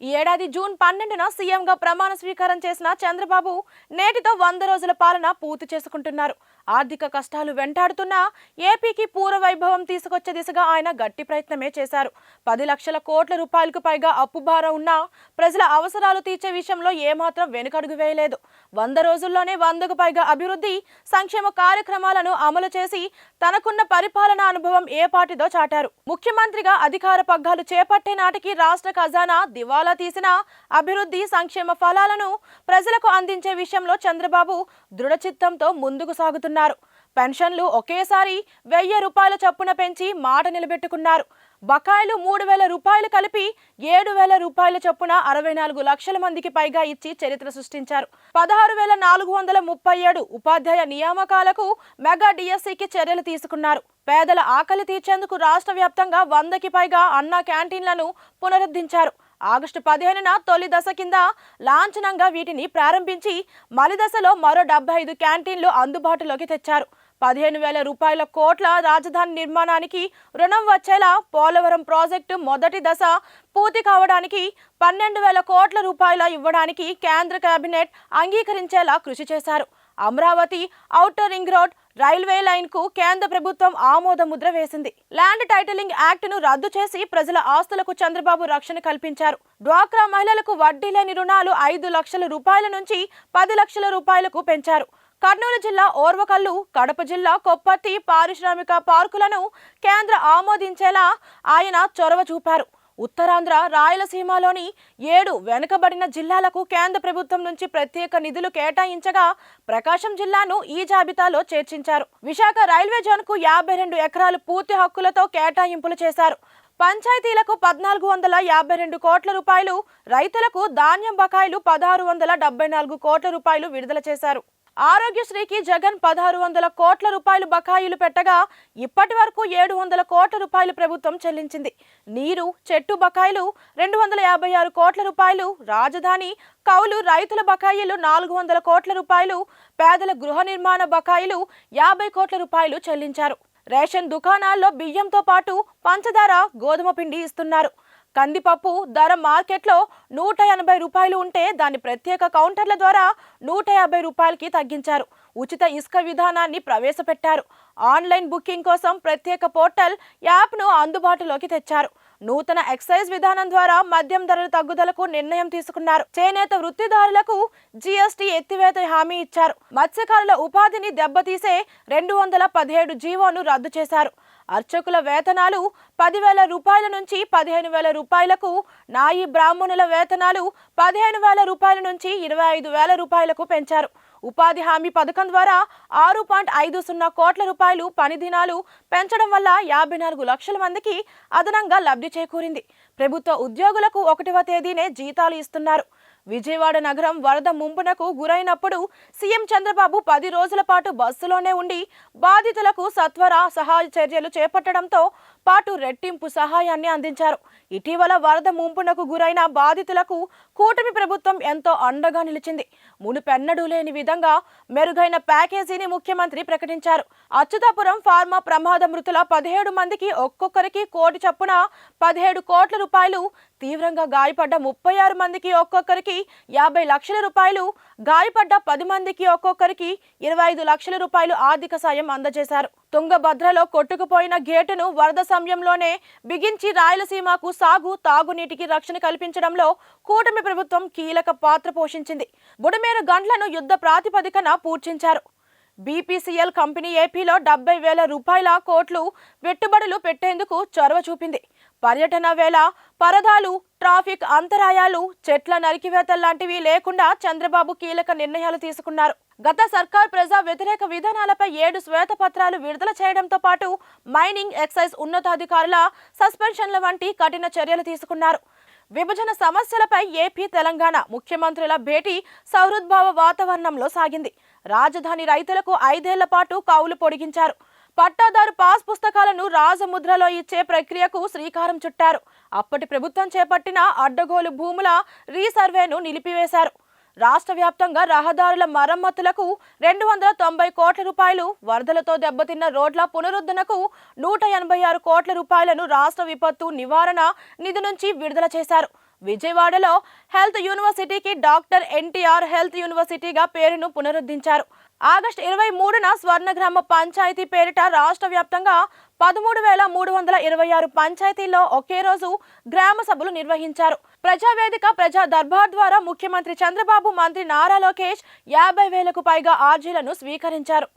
ఈ ఏడాది జూన్ పన్నెండున సీఎంగా ప్రమాణ స్వీకారం చేసిన చంద్రబాబు నేటితో వంద రోజుల పాలన పూర్తి చేసుకుంటున్నారు. ఆర్థిక కష్టాలు వెంటాడుతున్నా ఏపీకి పూర్వ వైభవం తీసుకొచ్చే దిశగా ఆయన గట్టి ప్రయత్నమే చేశారు. పది లక్షల కోట్ల రూపాయలకు పైగా అప్పు భారం ఉన్నా ప్రజల అవసరాలు తీర్చే విషయంలో ఏమాత్రం వెనుకడుగు వేయలేదు. వంద రోజుల్లోనే వందకు పైగా అభివృద్ధి సంక్షేమ కార్యక్రమాలను అమలు చేసి తనకున్న పరిపాలనా అనుభవం ఏ పాటిదో చాటారు. ముఖ్యమంత్రిగా అధికార పగ్గాలు చేపట్టే నాటికి రాష్ట్ర ఖజానా దివాలా తీసిన అభివృద్ధి సంక్షేమ ఫలాలను ప్రజలకు అందించే విషయంలో చంద్రబాబు దృఢచిత్తంతో ముందుకు సాగుతున్నారు. పెన్షన్లు ఒకేసారి వెయ్యి రూపాయల చొప్పున పెంచి మాట నిలబెట్టుకున్నారు. బకాయిలు మూడు వేల రూపాయలు కలిపి ఏడు వేల రూపాయల చొప్పున అరవై నాలుగు లక్షల మందికి పైగా ఇచ్చి చరిత్ర సృష్టించారు. పదహారు వేల నాలుగు వందల ముప్పై ఏడు ఉపాధ్యాయ నియామకాలకు మెగా డిఎస్సికి చర్యలు తీసుకున్నారు. పేదల ఆకలి తీర్చేందుకు రాష్ట్ర వ్యాప్తంగా వందకి పైగా అన్నా క్యాంటీన్లను పునరుద్ధరించారు. ఆగస్టు పదిహేనున తొలి దశ కింద లాంఛనంగా వీటిని ప్రారంభించి మలి దశలో మరో డెబ్బై ఐదు క్యాంటీన్లు అందుబాటులోకి తెచ్చారు. పదిహేను వేల రూపాయల కోట్ల రాజధాని నిర్మాణానికి రుణం వచ్చేలా పోలవరం ప్రాజెక్టు మొదటి దశ పూర్తి కావడానికి పన్నెండు వేల కోట్ల రూపాయల ఇవ్వడానికి కేంద్ర కేబినెట్ అంగీకరించేలా కృషి చేశారు. Amaravati outer ring road railway లైన్కు కేంద్ర ప్రభుత్వం ఆమోద ముద్ర వేసింది. ల్యాండ్ టైటిలింగ్ యాక్ట్ను రద్దు చేసి ప్రజల ఆస్తులకు చంద్రబాబు రక్షణ కల్పించారు. డ్వాక్రా మహిళలకు వడ్డీ లేని రుణాలు ఐదు లక్షల రూపాయల నుంచి పది లక్షల రూపాయలకు పెంచారు. కర్నూలు జిల్లా ఓర్వకల్లు కడప జిల్లా కొప్పర్తి పారిశ్రామిక పార్కులను కేంద్ర ఆమోదించేలా ఆయన చొరవ చూపారు. ఉత్తరాంధ్ర రాయలసీమలోని ఏడు వెనుకబడిన జిల్లాలకు కేంద్ర ప్రభుత్వం నుంచి ప్రత్యేక నిధులు కేటాయించగా ప్రకాశం జిల్లాను ఈ జాబితాలో చేర్చించారు. విశాఖ రైల్వే జోన్కు యాభై రెండు ఎకరాలు పూర్తి హక్కులతో కేటాయింపులు చేశారు. పంచాయతీలకు పద్నాలుగు వందల యాభై రెండు కోట్ల రూపాయలు రైతులకు ధాన్యం బకాయిలు పదహారు వందల డెబ్బై నాలుగు కోట్ల రూపాయలు విడుదల చేశారు. ఆరోగ్యశ్రీకి జగన్ పదహారు వందల కోట్ల రూపాయలు బకాయిలు పెట్టగా ఇప్పటి వరకు ఏడు వందల కోట్ల రూపాయలు ప్రభుత్వం చెల్లించింది. నీరు చెట్టు బకాయిలు రెండు వందల యాభై ఆరు కోట్ల రూపాయలు రాజధాని కౌలు రైతుల బకాయిలు నాలుగు వందల కోట్ల రూపాయలు పేదల గృహ నిర్మాణ బకాయిలు యాభై కోట్ల రూపాయలు చెల్లించారు. రేషన్ దుకాణాల్లో బియ్యంతో పాటు పంచదార గోధుమ పిండి ఇస్తున్నారు. కందిపప్పు ధర మార్కెట్లో నూట ఎనభై రూపాయలు ఉంటే దాన్ని ప్రత్యేక కౌంటర్ల ద్వారా నూట యాభై రూపాయలకి తగ్గించారు. ఉచిత ఇసుక విధానాన్ని ప్రవేశపెట్టారు. ఆన్లైన్ బుకింగ్ కోసం ప్రత్యేక పోర్టల్ యాప్ను అందుబాటులోకి తెచ్చారు. నూతన ఎక్సైజ్ విధానం ద్వారా మద్యం ధరల తగ్గుదలకు నిర్ణయం తీసుకున్నారు. చేనేత వృత్తిదారులకు జీఎస్టీ ఎత్తివేత హామీ ఇచ్చారు. మత్స్యకారుల ఉపాధిని దెబ్బతీసే రెండు వందల పదిహేడు జీవోను రద్దు చేశారు. అర్చకుల వేతనాలు పదివేల రూపాయల నుంచి పదిహేను వేల రూపాయలకు నాయి బ్రాహ్మణుల వేతనాలు పదిహేను వేల రూపాయల నుంచి ఇరవై ఐదు వేల రూపాయలకు పెంచారు. ఉపాధి హామీ పథకం ద్వారా ఆరు పాయింట్ ఐదు సున్నా కోట్ల రూపాయలు పని దినాలు పెంచడం వల్ల యాభై నాలుగు లక్షల మందికి అదనంగా లబ్ధి చేకూరింది. ప్రభుత్వ ఉద్యోగులకు ఒకటవ తేదీనే జీతాలు ఇస్తున్నారు. విజయవాడ నగరం వరద ముంపునకు గురైనప్పుడు సీఎం చంద్రబాబు పది రోజుల పాటు బస్సులోనే ఉండి బాధితులకు సత్వర సహాయ చర్యలు చేపట్టడంతో పాటు రెట్టింపు సహాయాన్ని అందించారు. ఇటీవల వరద ముంపునకు గురైన బాధితులకు కూటమి ప్రభుత్వం ఎంతో అండగా నిలిచింది. మునుపెన్నడూ లేని విధంగా మెరుగైన ప్యాకేజీని ముఖ్యమంత్రి ప్రకటించారు. అచ్యుతాపురం ఫార్మా ప్రమాద మృతుల పదిహేడు మందికి ఒక్కొక్కరికి కోటి చప్పున పదిహేడు కోట్ల రూపాయలు తీవ్రంగా గాయపడ్డ ముప్పై ఆరు మందికి ఒక్కొక్కరికి యాభై లక్షల రూపాయలు గాయపడ్డ పది మందికి ఒక్కొక్కరికి ఇరవై ఐదు లక్షల రూపాయలు ఆర్థిక సాయం అందజేశారు. తుంగభద్రలో కొట్టుకుపోయిన గేటును వరద సమయంలోనే బిగించి రాయలసీమకు సాగు తాగునీటికి రక్షణ కల్పించడంలో కూటమి ప్రభుత్వం కీలక పాత్ర పోషించింది. బుడమేరు గండ్లను యుద్ధ ప్రాతిపదికన పూర్చించారు బీపీసీఎల్ కంపెనీ ఏపీలో డెబ్బై వేల రూపాయల కోట్లు పెట్టుబడులు పెట్టేందుకు చొరవ చూపింది. పర్యటన వేళ పరదాలు ట్రాఫిక్ అంతరాయాలు చెట్ల నరికివేత లాంటివి లేకుండా చంద్రబాబు కీలక నిర్ణయాలు తీసుకున్నారు. గత సర్కార్ ప్రజా వ్యతిరేక విధానాలపై ఏడు శ్వేతపత్రాలు విడుదల చేయడంతో పాటు మైనింగ్ ఎక్సైజ్ ఉన్నతాధికారుల సస్పెన్షన్ల వంటి కఠిన చర్యలు తీసుకున్నారు. విభజన సమస్యలపై ఏపీ తెలంగాణ ముఖ్యమంత్రుల భేటీ సౌహృద్భావ వాతావరణంలో సాగింది. రాజధాని రైతులకు ఐదేళ్ళ పాటు కౌలు పొడిగించారు. పట్టాదారు పాస్ పుస్తకాలను రాజముద్రలో ఇచ్చే ప్రక్రియకు శ్రీకారం చుట్టారు. అప్పటి ప్రభుత్వం చేపట్టిన అడ్డగోలు భూముల రీసర్వేను నిలిపివేశారు. రాష్ట్ర వ్యాప్తంగా రహదారుల మరమ్మతులకు రెండు వందల తొంభై కోట్ల రూపాయలు వరదలతో దెబ్బతిన్న రోడ్ల పునరుద్ధరణకు నూట ఎనభై ఆరు కోట్ల రూపాయలను రాష్ట్ర విపత్తు నివారణ నిధి నుంచి విడుదల చేశారు. విజయవాడలో హెల్త్ యూనివర్సిటీకి డాక్టర్ ఎన్టీఆర్ హెల్త్ యూనివర్సిటీగా పేరును పునరుద్ధరించారు. ఆగస్టు ఇరవై మూడున స్వర్ణగ్రామ పంచాయతీ పేరిట రాష్ట్ర వ్యాప్తంగా పదమూడు వేల మూడు వందల ఇరవై ఆరు పంచాయతీల్లో ఒకే రోజు గ్రామ సభలు నిర్వహించారు. ప్రజావేదిక ప్రజా దర్బార్ ద్వారా ముఖ్యమంత్రి చంద్రబాబు మంత్రి నారా లోకేష్ యాభై వేలకు పైగా ఆర్జీలను స్వీకరించారు.